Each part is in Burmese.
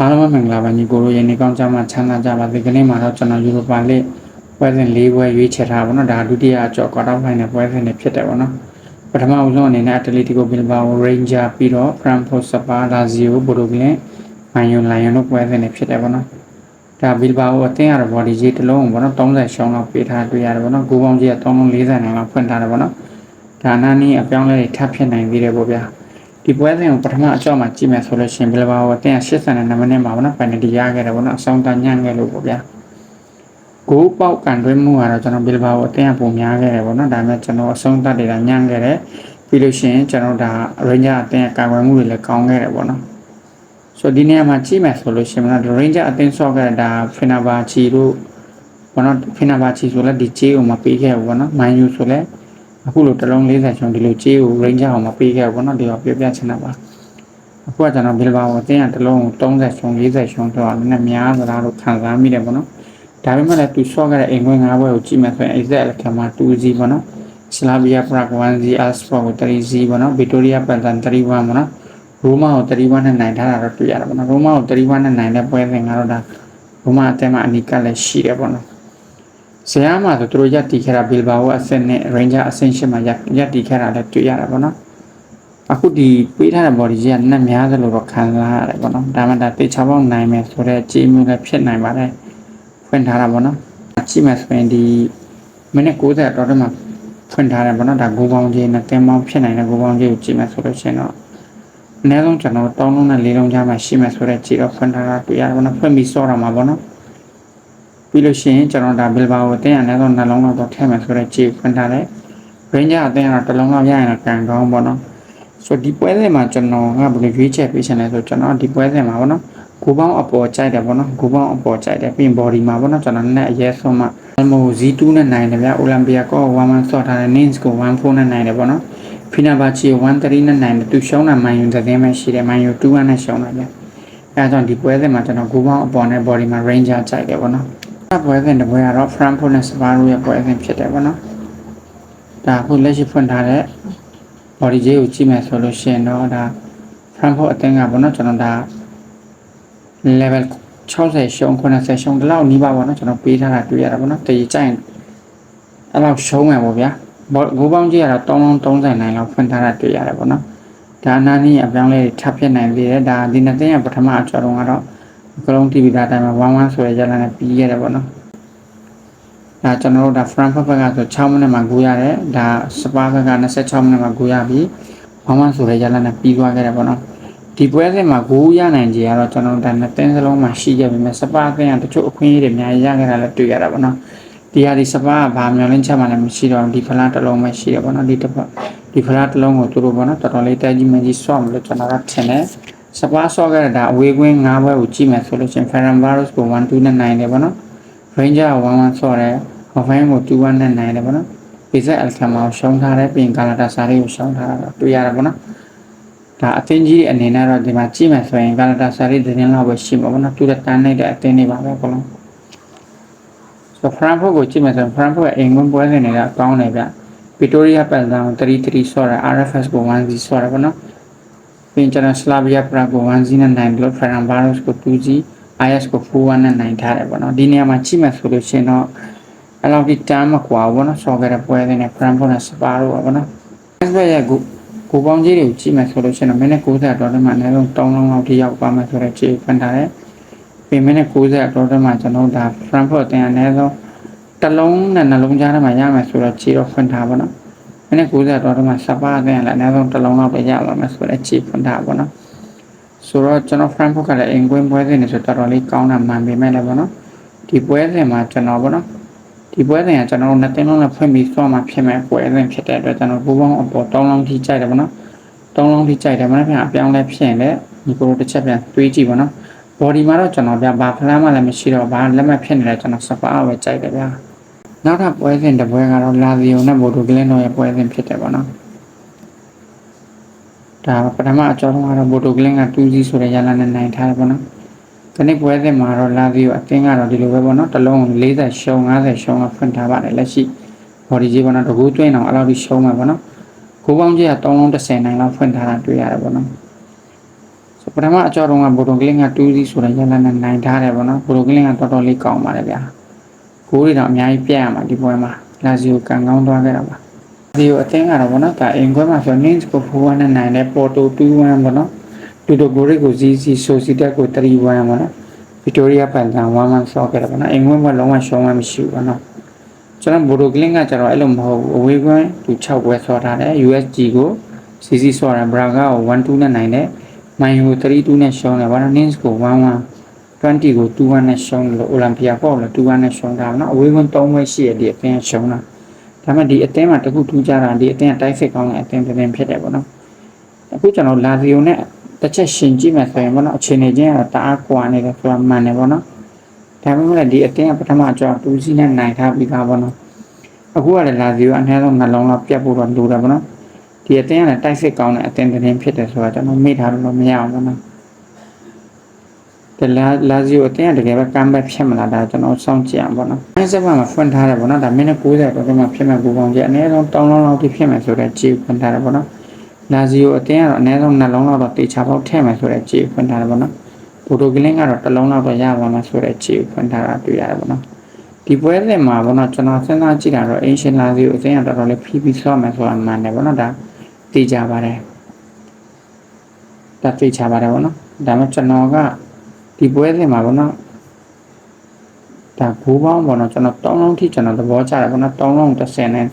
အားလုံးပဲမင်္ဂလာပါညီကိုတို့ယနေ့ကောင်းကြမှာချမ်းသာကြပါစေခနေ့မှာတော့ကျွန်တော်ယူရိုပါလိပွဲစဉ်၄ပွဲရွေးချယ်ထားပါတော့ဒါဒုတိယအကျော်ကွာတာဖိုင်နယ်ပွဲစဉ်တွေဖြစ်တယ်ပေါ့နော်ပထမဦးဆုံးအနေနဲ့ Atletico Bilbao Ranger ပြီးတော့ Frankfurt Spa Lazio Bordeaux Man U Lion တို့ပွဲစဉ်တွေဖြစ်တယ်ပေါ့နော်ဒါ Bilbao အသင်းရတော့ body ကြီးတစ်လုံးပေါ့နော်30ရှောင်းလောက်ပေးထားတွေ့ရတယ်ပေါ့နော်ဂိုးပေါင်းကြီးက340နိုင်လောက်ဖွင့်ထားတယ်ပေါ့နော်ဒါနာနီးအပြောင်းလဲတွေထပ်ဖြစ်နိုင်သေးတယ်ပေါ့ဗျာ ဒီပွဲစဉ်ကိုပထမအကြောက်မှာကြည့်မယ်ဆိုလို့ရှိရင်ဘယ်လိုပါအတင်း82မိနစ်မှာဗောနော်ပန်နတီရခဲ့တယ်ဗောနော်အဆုံးတညံ့ခဲ့လို့ပေါ့ဗျာဂိုးပေါက်ကန်တွဲမှုကတော့ကျွန်တော်ဘယ်လိုပါအတင်းပုံများခဲ့တယ်ဗောနော်ဒါပေမဲ့ကျွန်တော်အဆုံးတတွေကညံ့ခဲ့တယ်ပြီးလို့ရှိရင်ကျွန်တော်ဒါရင်းဂျာအတင်းကာကွယ်မှုတွေလည်းကောင်းခဲ့တယ်ဗောနော်ဆိုဒီနေရာမှာကြည့်မယ်ဆိုလို့ရှိရင်တော့ရင်းဂျာအတင်းဆော့ခဲ့တာဖင်နာဘာချီတို့ဘောနော်ဖင်နာဘာချီဆိုလည်းဒီချေးကိုမပေးခဲ့ဘူးဗောနော်မန်ယူဆိုလည်း အခုလိုတလုံး40ချွန်ဒီလိုကြေးကို range အောင်မပေးခဲ့ဘူးเนาะဒီတော့ပြောပြချင်တာပါအခုကကျွန်တော်ဘယ်လိုပါအတင်းကတလုံးကို30ချွန်40ချွန်တော့လည်းများသလားလို့ခံစားမိတယ်ပေါ့နော်ဒါပေမဲ့လည်းသူ short ခဲ့တဲ့အိမ်ခွင်း၅ဘွဲကိုကြည့်မှဆိုရင် exact လက်ခံမှာ 2G ပေါ့နော် Slavia Prague 1G Assport ကို 3G ပေါ့နော် Victoria Pilsen 31ပေါ့နော်ရိုးမာကို31နဲ့နိုင်ထားတာတော့တွေ့ရတယ်ပေါ့နော်ရိုးမာကို31နဲ့နိုင်တဲ့ပွဲစဉ်ကတော့ဒါရိုးမာအတင်းမှာအနီကလည်းရှိတယ်ပေါ့နော် ဇယားမှာဆိုသူတို့ရက်တီခဲ့တာဘီလ်ဘာဝအဆင့်နဲ့ Ranger အဆင့်ရှစ်မှာရက်ရက်တီခဲ့တာလည်းတွေ့ရတာပေါ့နော်အခုဒီပေးထားတဲ့ body ကြီးကနက်များသလိုတော့ခံစားရတယ်ပေါ့နော်ဒါမှဒါတေချာပေါက်နိုင်မယ်ဆိုတော့ကြေးမျိုးလည်းဖြစ်နိုင်ပါတယ်ဖွင့်ထားတာပေါ့နော်ကြည့်မယ်ဆိုရင်ဒီမိနစ်60တော့တည်းမှာဖွင့်ထားတယ်ပေါ့နော်ဒါဂိုးပေါင်းကြီးနဲ့တင်းပေါင်းဖြစ်နိုင်တဲ့ဂိုးပေါင်းကြီးကိုကြည့်မယ်ဆိုလို့ရှိရင်တော့အနည်းဆုံးကျွန်တော်တောင်းလုံးနဲ့လေးလုံးကြားမှာရှိမယ်ဆိုတော့ကြည့်တော့ဖွင့်ထားတာတွေ့ရတယ်ပေါ့နော်ဖွင့်ပြီးစောတာမှာပေါ့နော် ပြီးလို့ရှိရင်ကျွန်တော်ဒါဘီလ်ဘာကိုတင်းရတဲ့တော့နှလုံးလောက်တော့ထည့်မယ်ဆိုတော့ကြည့်ဖွင့်ထားတယ်ရင်းကြအတင်းကတော့တစ်လုံးလောက်ရရင်တော့ကန်ကောင်းပေါ့နော်ဆိုဒီပွဲစဉ်မှာကျွန်တော်ကဘယ်လိုရွေးချက်ပေးချင်လဲဆိုကျွန်တော်ဒီပွဲစဉ်မှာပေါ့နော်ကိုပေါင်းအပေါ်ကြိုက်တယ်ပေါ့နော်ကိုပေါင်းအပေါ်ကြိုက်တယ်ပြီးရင် body မှာပေါ့နော်ကျွန်တော်နဲ့အရဲဆုံးမှာမို Z2 နဲ့နိုင်တယ်ဗျအိုလံပီယာကော1-1ဆော့ထားတယ် Nins ကို1-4နဲ့နိုင်တယ်ပေါ့နော်ဖီနာဘာချီ1-3နဲ့နိုင်တယ်သူရှုံးတာမန်ယူသတင်းပဲရှိတယ်မန်ယူ2-1နဲ့ရှုံးတာဗျအဲဒါကြောင့်ဒီပွဲစဉ်မှာကျွန်တော်ကိုပေါင်းအပေါ်နဲ့ body မှာ Ranger ကြိုက်တယ်ပေါ့နော် ပွဲစဉ်တစ်ပွဲကတော့ Frankfurt နဲ့ Sparrow ရဲ့ပွဲစဉ်ဖြစ်တယ်ပေါ့နော်ဒါအခုလက်ရှိဖွင့်ထားတဲ့ body ကြီးကိုကြည့်မယ်ဆိုလို့ရှိရင်တော့ဒါ Frankfurt အသင်းကပေါ့နော်ကျွန်တော်ဒါ level 60ရှုံး90ရှုံးဒီလောက်နီးပါပေါ့နော်ကျွန်တော်ပေးထားတာတွေ့ရတာပေါ့နော်တည်ကြိုင်အဲ့လောက်ရှုံးမယ်ပေါ့ဗျာဂိုးပေါင်းကြီးကတော့3039လောက်ဖွင့်ထားတာတွေ့ရတယ်ပေါ့နော်ဒါအနာနီးအပြောင်းလဲထပ်ဖြစ်နိုင်သေးတယ်ဒါဒီနှစ်သိန်းကပထမအကျော်တုန်းကတော့ ကလုံး TV ဒါတိုင်းမှာ11ဆိုရရလာနဲ့ပြီးရတယ်ပေါ့နော်ဒါကျွန်တော်တို့ဒါ Frankfurt ဘက်ကဆို6မိနစ်မှာဂိုးရတယ်ဒါ Spa ဘက်က26မိနစ်မှာဂိုးရပြီး11ဆိုရရလာနဲ့ပြီးသွားခဲ့တယ်ပေါ့နော်ဒီပွဲစဉ်မှာဂိုးရနိုင်ကြရတော့ကျွန်တော်တို့ဒါနှစ်သင်းစလုံးမှာရှိခဲ့ပြီမဲ့စပါသင်းကတချို့အခွင့်အရေးတွေအများကြီးရခဲ့တာလည်းတွေ့ရတာပေါ့နော်ဒီဟာဒီစပါကဘာမျောလင်းချက်မှလည်းမရှိတော့ဒီဖလားတစ်လုံးပဲရှိတယ်ပေါ့နော်ဒီတစ်ပတ်ဒီဖလားတစ်လုံးကိုသူတို့ပေါ့နော်တော်တော်လေးတဲကြီးမကြီးဆော့မလို့ကျွန်တော်ကထင်တယ် စပါဆော့ခဲ့တာအဝေးကွင်း၅ဘွဲကိုကြည့်မယ်ဆိုလို့ချင်း Ferencváros ကို1-2နဲ့နိုင်တယ်ပေါ့နော် Ranger 1-1ဆော့တယ် Hoffenheim ကို2-1နဲ့နိုင်တယ်ပေါ့နော် PZ Alkmaar ကိုရှုံးထားတယ်ပြင် Galatasaray ကိုရှုံးထားတာတွေ့ရတာပေါ့နော်ဒါအသင်းကြီးအနေနဲ့တော့ဒီမှာကြည့်မယ်ဆိုရင် Galatasaray သတင်းလောက်ပဲရှိမှာပေါ့နော်သူတို့တန်းလိုက်တဲ့အသင်းတွေပါပဲဘလုံးဆို Frankfurt ကိုကြည့်မယ်ဆိုရင် Frankfurt ရဲ့အိမ်ဝင်ပွဲစဉ်တွေကအကောင်းတယ်ဗျ Victoria Pilsen ကို3-3ဆော့တယ် RFS ကို1-0ဆော့တယ်ပေါ့နော် ပြင်ကျွန်တော် Slavia Prague ကို1-0နဲ့နိုင်တယ်လို့ Ferencváros ကို2-0 IS ကို4-1နဲ့နိုင်ထားတယ်ပေါ့နော်ဒီနေရာမှာကြည့်မယ်ဆိုလို့ရှိရင်တော့အဲ့လောက်ဒီတမ်းမကွာဘူးပေါ့နော်ဆော့ခဲ့တဲ့ပွဲတွေနဲ့ Frankfurt နဲ့ Spa တို့ပါပေါ့နော် Frankfurt ရဲ့ကိုကိုပေါင်းကြီးတွေကိုကြည့်မယ်ဆိုလို့ရှိရင်တော့မိနစ်90အတော်တည်းမှာအနည်းဆုံး3လုံးလောက်ထိရောက်ပါမယ်ဆိုတော့ခြေဖန်ထားတယ်ပြင်မိနစ်90အတော်တည်းမှာကျွန်တော်ဒါ Frankfurt အတင်းအနည်းဆုံးတစ်လုံးနဲ့နှလုံးကြားထဲမှာရမယ်ဆိုတော့ခြေတော့ဖွင့်ထားပါတော့ မိနစ်90အတော်တည်းမှာစပါအတင်းလည်းအနည်းဆုံးတစ်လုံးလောက်ပဲရပါမယ်ဆိုတော့ခြေဖွင့်ထားပါတော့ဆိုတော့ကျွန်တော် Frankfurt ကလည်းအင်ကွင်းပွဲစဉ်နေဆိုတော်တော်လေးကောင်းတာမှန်ပေမဲ့လည်းပေါ့နော်ဒီပွဲစဉ်မှာကျွန်တော်ပေါ့နော်ဒီပွဲစဉ်ကကျွန်တော်တို့နှစ်တင်းလုံးနဲ့ဖွင့်ပြီးသွားမှဖြစ်မဲ့ပွဲစဉ်ဖြစ်တဲ့အတွက်ကျွန်တော်ဘူပေါင်းအပေါ်တောင်းလုံးထိကြိုက်တယ်ပေါ့နော်တောင်းလုံးထိကြိုက်တယ်မနေ့ကအပြောင်းလဲဖြစ်ရင်လည်းဒီကိုတစ်ချက်ပြန်တွေးကြည့်ပေါ့နော် body မှာတော့ကျွန်တော်ဗျဘာဖလားမှလည်းမရှိတော့ဘာလက်မှတ်ဖြစ်နေလဲကျွန်တော်စပါပဲကြိုက်တယ်ဗျာ နောက်ထပ်ပွဲစဉ်တစ်ပွဲကတော့လာဇီယိုနဲ့ဘိုဒိုဂလင်းတို့ရဲ့ပွဲစဉ်ဖြစ်တယ်ပေါ့နော်ဒါပထမအကြောင်းကတော့ဘိုဒိုဂလင်းက2-0ဆိုတဲ့ရလနဲ့နိုင်ထားတယ်ပေါ့နော်ဒီနေ့ပွဲစဉ်မှာတော့လာဗီယိုအသင်းကတော့ဒီလိုပဲပေါ့နော်တစ်လုံး40ရှုံး50ရှုံးကဖွင့်ထားပါတယ်လက်ရှိ body ကြီးပေါ့နော်တကူတွင်းအောင်အဲ့လောက်ထိရှုံးမှာပေါ့နော်ကိုပေါင်းကြီးက3လုံး30နိုင်လောက်ဖွင့်ထားတာတွေ့ရတယ်ပေါ့နော်ပထမအကြောတော့ကဘိုဒိုကလင်းက2စီဆိုတဲ့ရလနဲ့နိုင်ထားတယ်ပေါ့နော်ဘိုဒိုကလင်းကတော်တော်လေးကောင်းပါတယ်ဗျာ ဂိုးတွေတော့အများကြီးပြတ်ရမှာဒီပွဲမှာလာဇီယိုကန်ကောင်းသွားခဲ့တာပါဒီကိုအသင်းကတော့ဗောနော်ဒါအင်ကွဲမှာဆို Nins ကို4-1နဲ့နိုင်တယ်ပေါ်တို2-1ဗောနော်တူတိုဂိုရီကို ZC ဆိုစီတက်ကို3-1ဗောနော်ဗီတိုးရီးယားပန်တန်1-1ဆော့ခဲ့တယ်ဗောနော်အင်ကွဲမှာလုံးဝရှုံးမှမရှိဘူးဗောနော်ကျွန်တော်ဘိုဒိုကလင်းကကျတော့အဲ့လိုမဟုတ်ဘူးအဝေးကွင်းသူ6ပွဲဆော့ထားတယ် USG ကို CC ဆော့တယ်ဘရာဂါကို1-2နဲ့နိုင်တယ်မိုင်ကို3-2နဲ့ရှုံးတယ်ဗောနော် Nins ကို1-1 20ကို2-1နဲ့ရှုံးလို့အိုလံပီယာကောက်လည်း2-1နဲ့ရှုံးတာဗောနော်အဝေးကွင်း3ပွဲရှိရဒီအသင်းရှုံးတာဒါပေမဲ့ဒီအသင်းမှာတခုထူးခြားတာဒီအသင်းကတိုက်စစ်ကောင်းတဲ့အသင်းတစ်သင်းဖြစ်တယ်ဗောနော်အခုကျွန်တော်လာဇီယိုနဲ့တစ်ချက်ရှင်ကြည့်မယ်ဆိုရင်ဗောနော်အခြေအနေချင်းကတော့တအားကွာနေတယ်ဆိုတာမှန်တယ်ဗောနော်ဒါပေမဲ့ဒီအသင်းကပထမအကြောင်း2စီးနဲ့နိုင်ထားပြီးသားဗောနော်အခုကလည်းလာဇီယိုအနည်းဆုံးနှလုံးလောက်ပြတ်ဖို့တော့လိုတယ်ဗောနော်ဒီအသင်းကလည်းတိုက်စစ်ကောင်းတဲ့အသင်းတစ်သင်းဖြစ်တယ်ဆိုတာကျွန်တော်မေ့ထားလို့မရအောင်ဗောနော် တလာလာဇီယိုအတင်းကတကယ်ပဲကမ်းဘက်ဖြစ်မလားဒါကျွန်တော်စောင့်ကြည့်အောင်ပေါ့နော်။အဲစက်ဘက်မှာဖွင့်ထားတယ်ပေါ့နော်။ဒါမိနစ်90တော့တော့မှဖြစ်မဲ့ဘူပေါင်းကြီးအနည်းဆုံး3လုံးလောက်ထိဖြစ်မယ်ဆိုတော့ကြည့်ဖွင့်ထားတယ်ပေါ့နော်။လာဇီယိုအတင်းကတော့အနည်းဆုံး2လုံးလောက်တော့တေချာပေါက်ထည့်မယ်ဆိုတော့ကြည့်ဖွင့်ထားတယ်ပေါ့နော်။ပိုတိုကလင်းကတော့တစ်လုံးလောက်တော့ရပါမှာဆိုတော့ကြည့်ဖွင့်ထားတာတွေ့ရတယ်ပေါ့နော်။ဒီပွဲစဉ်မှာပေါ့နော်ကျွန်တော်စဉ်းစားကြည့်တာတော့အင်ရှင်လာဇီယိုအတင်းကတော်တော်လေးဖီးပြီးဆော့မယ်ဆိုတာမှန်တယ်ပေါ့နော်ဒါတေချာပါတယ်။ဒါတေချာပါတယ်ပေါ့နော်။ဒါမှကျွန်တော်က ဒီပွဲစဉ်မှာပေါ့နော်ဒါဂိုးပေါင်းပေါ့နော်ကျွန်တော်တောင်းလုံးထိကျွန်တော်သဘောကျတယ်ပေါ့နော်တောင်းလုံး30နဲ့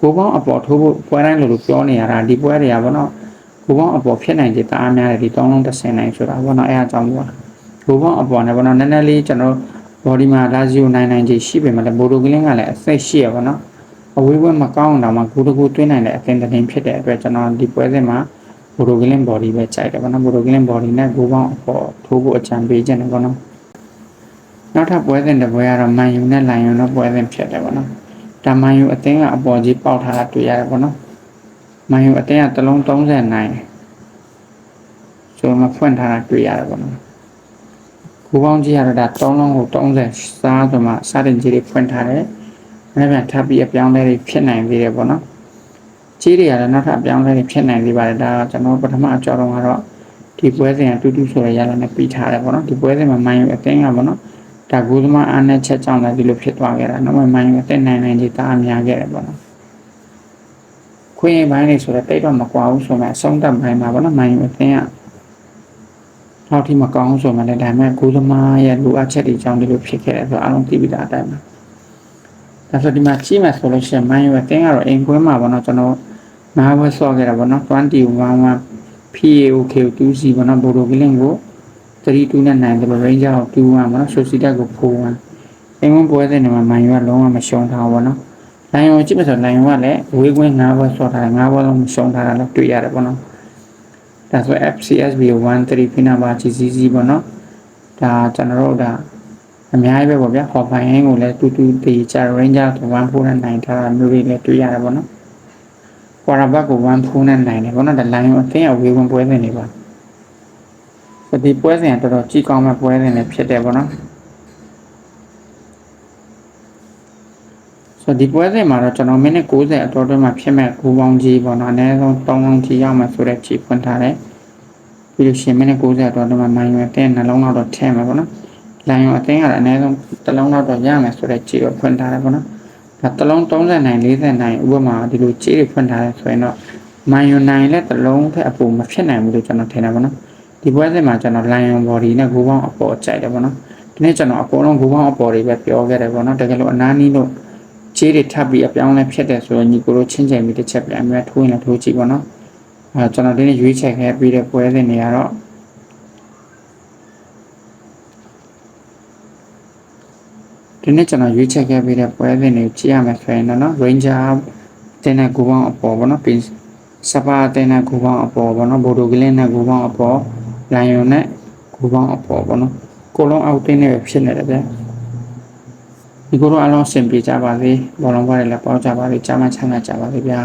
ဂိုးပေါင်းအပေါ်ထိုးဖို့ပွဲတိုင်းလိုလိုပြောနေရတာဒီပွဲတွေကပေါ့နော်ဂိုးပေါင်းအပေါ်ဖြစ်နိုင်ခြေတအားများတယ်ဒီတောင်းလုံး30နိုင်ဆိုတာပေါ့နော်အဲအကြောင်းပေါ့ဂိုးပေါင်းအပေါ်နဲ့ပေါ့နော်နည်းနည်းလေးကျွန်တော် body မှာလာဇီယိုနိုင်နိုင်ခြေရှိပေမဲ့လည်းဘိုဒိုကလင်းကလည်းအစိတ်ရှိရပေါ့နော်အဝေးပွဲမကောင်းတော့မှဂိုးတကူတွင်းနိုင်တဲ့အသင်တင်ဖြစ်တဲ့အတွက်ကျွန်တော်ဒီပွဲစဉ်မှာ ဘိုဒိုကလင်း body ပဲကြိုက်တယ်ပေါ့နော်ဘိုဒိုကလင်း body နဲ့ဂိုးပေါင်းအပေါ်ထိုးဖို့အကြံပေးခြင်းတယ်ပေါ့နော်နောက်ထပ်ပွဲစဉ်တစ်ပွဲကတော့မန်ယူနဲ့လိုင်ယွန်တို့ပွဲစဉ်ဖြစ်တယ်ပေါ့နော်ဒါမန်ယူအသင်းကအပေါ်ကြီးပေါက်ထားတာတွေ့ရတယ်ပေါ့နော်မန်ယူအသင်းကတလုံး30နိုင်ဆိုမှဖွင့်ထားတာတွေ့ရတယ်ပေါ့နော်ဂိုးပေါင်းကြီးကတော့ဒါ3လုံးကို30စားဆိုမှစတင်ကြီးတွေဖွင့်ထားတယ်အဲ့ဒါထပ်ပြီးအပြောင်းလဲတွေဖြစ်နိုင်သေးတယ်ပေါ့နော် ကြီးတွေကလည်းနောက်ထပ်အပြောင်းလဲတွေဖြစ်နိုင်သေးပါတယ်ဒါကကျွန်တော်ပထမအကြောတော့ကတော့ဒီပွဲစဉ်ကတူတူဆိုရရလာနဲ့ပြီးထားတယ်ပေါ့နော်ဒီပွဲစဉ်မှာမန်ယူအသင်းကပေါ့နော်ဒါဂိုးသမားအားနဲ့ချက်ကြောင့်လည်းဒီလိုဖြစ်သွားခဲ့တာနောက်မှမန်ယူအသင်းနိုင်နိုင်ကြီးတအားများခဲ့တယ်ပေါ့နော်ခွင့်ရပိုင်းလေးဆိုတော့တိတ်တော့မကွာဘူးဆိုမှအဆုံးသတ်ပိုင်းမှာပေါ့နော်မန်ယူအသင်းကတော့ဒီမကောင်းဆိုမှလည်းဒါပေမဲ့ဂိုးသမားရဲ့လိုအပ်ချက်တွေကြောင့်ဒီလိုဖြစ်ခဲ့တယ်ဆိုတော့အားလုံးသိပြီးသားအတိုင်းပါ ဒါဆိုဒီမှာကြည့်မှဆိုလို့ရှိရင်မန်ယူအသင်းကတော့အိမ်ကွင်းမှာပေါ့နော်ကျွန်တော်နားဝဲဆော့ခဲ့တာပေါ့နော်21 PAOK 2C ပေါ့နော်ဘိုဒိုကလင်းကို32နဲ့နိုင်တယ်လို့ range ကို21ပေါ့နော်ဆိုစီတက်ကို41အင်္ဂုံပွဲတဲ့နေမှာမန်ယူကလုံးဝမရှုံးထားဘူးပေါ့နော်လိုင်ယွန်ကြည့်မယ်ဆိုလိုင်ယွန်ကလည်းဝေးကွင်း9ဘွဲဆော့ထားတယ်9ဘွဲလုံးမရှုံးထားတာလည်းတွေ့ရတယ်ပေါ့နော်ဒါဆို FCSB 13ဖိနာပါ GCC ပေါ့နော်ဒါကျွန်တော်တို့ဒါ အများကြီးပဲပေါ့ဗျာဟော်ဖိုင်ဟင်းကိုလည်းတူတူတေးချ ranger ဆို14နဲ့နိုင်ထားတာမျိုးတွေလည်းတွေ့ရတယ်ပေါ့နော်ကွာရာဘတ်ကို1ဖူးနဲ့နိုင်တယ်ဘောနော်ဒါလိုင်းအသင်းအဝေးဝင်ပွဲစဉ်တွေပါဒီပွဲစဉ်ကတော်တော်ကြီးကောင်းမဲ့ပွဲစဉ်တွေဖြစ်တယ်ဘောနော်ဆိုဒီပွဲစဉ်မှာတော့ကျွန်တော်မိနစ်60အတော်တွင်းမှာဖြစ်မဲ့ဂိုးပေါင်းကြီးပေါ့နော်အနည်းဆုံး3လုံးထိရောက်မှဆိုတဲ့ခြေဖွင့်ထားတယ်ပြီးလို့ရှိရင်မိနစ်60အတော်တွင်းမှာမိုင်းရွယ်တဲ့နှလုံးလောက်တော့ထည့်မယ်ပေါ့နော် လိုင်းရောအသင်းကတော့အနည်းဆုံးတစ်လုံးလောက်တော့ရမယ်ဆိုတဲ့ခြေကိုဖွင့်ထားတယ်ပေါ့နော်ဒါတစ်လုံး30နိုင်40နိုင်ဥပမာဒီလိုခြေတွေဖွင့်ထားတယ်ဆိုရင်တော့မိုင်ယွန်နိုင်လည်းတစ်လုံးထက်အပူမဖြစ်နိုင်ဘူးလို့ကျွန်တော်ထင်တယ်ပေါ့နော်ဒီပွဲစဉ်မှာကျွန်တော် lion body နဲ့ဂိုးပေါင်းအပေါ်ကြိုက်တယ်ပေါ့နော်ဒီနေ့ကျွန်တော်အကုန်လုံးဂိုးပေါင်းအပေါ်တွေပဲပြောခဲ့တယ်ပေါ့နော်တကယ်လို့အနားနီးလို့ခြေတွေထပ်ပြီးအပြောင်းလဲဖြစ်တယ်ဆိုရင်ညီကိုတို့ချင်းချိန်ပြီးတစ်ချက်ပြန်ပြီးထိုးရင်လည်းထိုးကြည့်ပေါ့နော်အဲကျွန်တော်ဒီနေ့ရွေးချက်ခဲ့ပြီးတဲ့ပွဲစဉ်တွေကတော့ ဒီနေ့ကျွန်တော်ရွေးချက်ခဲ့ပြီးတဲ့ပွဲစဉ်တွေကြည့်ရမယ်ဆိုရင်တော့နော် Ranger တင်းတဲ့ဂူပေါင်းအပေါ်ပေါ့နော်ပြီးစပါတင်းတဲ့ဂူပေါင်းအပေါ်ပေါ့နော်ဘိုဒိုကလင်းတဲ့ဂူပေါင်းအပေါ်လိုင်ယွန်နဲ့ဂူပေါင်းအပေါ်ပေါ့နော်ကိုလုံးအောက်တင်းနဲ့ဖြစ်နေတယ်ဗျဒီကိုတော့အလုံးအဆင်ပြေကြပါစေဘောလုံးဘာတွေလည်းပေါကြပါစေကြားမချမ်းသာကြပါစေဗျာ